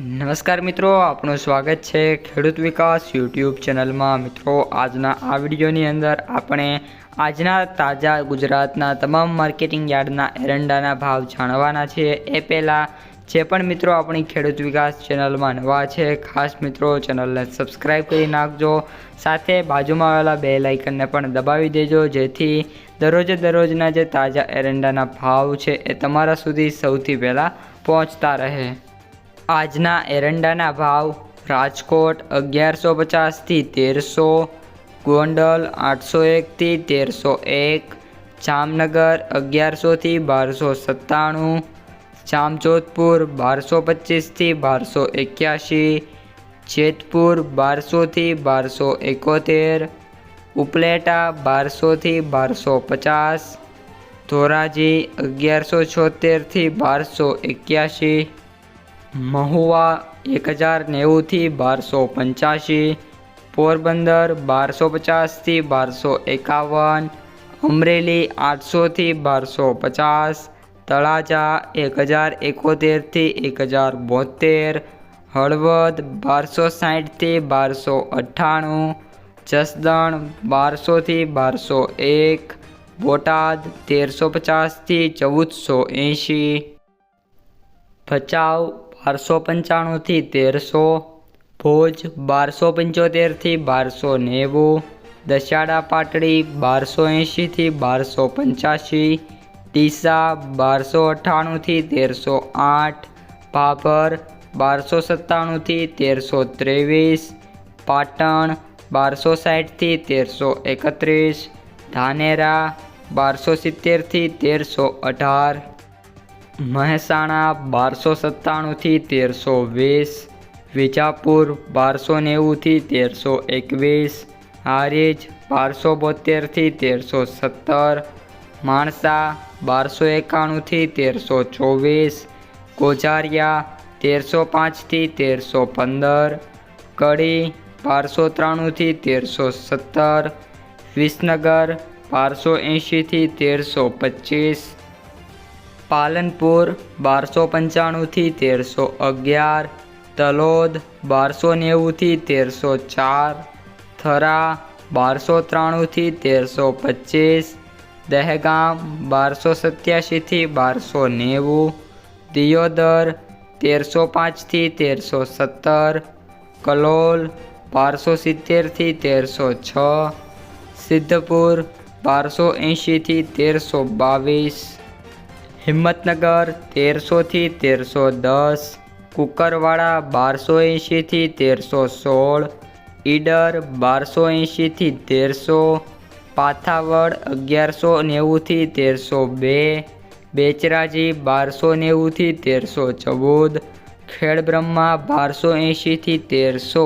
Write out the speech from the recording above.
નમસ્કાર મિત્રો, આપનું સ્વાગત છે ખેડૂત વિકાસ યુટ્યુબ ચેનલમાં. મિત્રો, આજના આ વિડીયોની અંદર આપણે આજના તાજા ગુજરાતના તમામ માર્કેટિંગ યાર્ડના એરંડાના ભાવ જાણવાના છે. એ પહેલાં, જે પણ મિત્રો આપણી ખેડૂત વિકાસ ચેનલમાં નવા છે, ખાસ મિત્રો ચેનલને સબસ્ક્રાઈબ કરી નાખજો. સાથે બાજુમાં આવેલા બે લાઇકનને પણ દબાવી દેજો, જેથી દરરોજે દરરોજના જે તાજા એરંડાના ભાવ છે, એ તમારા સુધી સૌથી પહેલાં પહોંચતા રહે. આજના એરંડાના ભાવ રાજકોટ અગિયારસો પચાસથી તેરસો, ગોંડલ આઠસો એકથી તેરસો એક જામનગર અગિયારસોથી બારસો સત્તાણું જામજોધપુર બારસો પચીસથી બારસો એક્યાસી જેતપુર બારસોથી બારસો એકોતેર ઉપલેટા બારસોથી બારસો પચાસ ધોરાજી અગિયારસો છોતેરથી બારસો એક્યાસી મહુવા એક હજાર નેવુંથી બારસો પંચ્યાસી પોરબંદર બારસો પચાસથી બારસો એકાવન, અમરેલી આઠસોથી બારસો પચાસ, તળાજા એક હજાર એકોતેરથી એક હજાર બોતેર, હળવદ બારસો સાઠથી બારસો અઠ્ઠાણું, જસદણ બારસોથી બારસો એક, બોટાદ તેરસો પચાસથી ચૌદસો એંશી. ભચાઉ બારસો પંચાણુંથી તેરસો, ભુજ બારસો પંચોતેરથી બારસો નેવું દશાડા પાટડી બારસો એંશીથી બારસો પંચ્યાસી ડીસા બારસો અઠ્ઠાણુંથી તેરસો આઠ, ભાભર બારસો સત્તાણુંથી તેરસો ત્રેવીસ, પાટણ બારસો સાઠથી તેરસો એકત્રીસ, ધાનેરા બારસો સિત્તેરથી તેરસો અઢાર મહેસાણા બારસો સત્તાણુંથી તેરસો વીસ, વિજાપુર બારસો નેવુંથી તેરસો એકવીસ, હારીજ બારસો બોતેરથી તેરસો સત્તર, માણસા બારસો એકાણુંથી તેરસો ચોવીસ, કોજારિયા તેરસો પાંચથી તેરસો પંદર, કડી બારસો ત્રાણુંથી તેરસો સત્તર, વિસનગર બારસો એંશીથી તેરસો પચીસ પાલનપુર બારસો પંચાણુંથી તેરસો અગિયાર, તલોદ બારસો નેવુંથી તેરસો ચાર, થરા બારસો ત્રાણુંથી તેરસો પચીસ, દહેગામ બારસો સત્યાસીથી બારસો નેવું, દિયોદર તેરસો પાંચથી તેરસો સત્તર, કલોલ બારસો સિત્તેરથી તેરસો છ, સિદ્ધપુર બારસો એંશીથી તેરસો બાવીસ. હિંમતનગર તેરસોથી તેરસો દસ, કુકરવાડા બારસો એંશીથી તેરસો સોળ, ઈડર બારસો એંશીથી તેરસો, પાથાવડ અગિયારસો નેવુંથી તેરસો બે, બેચરાજી બારસો નેવુંથી તેરસો ચૌદ, ખેડબ્રહ્મા બારસો એંશીથી તેરસો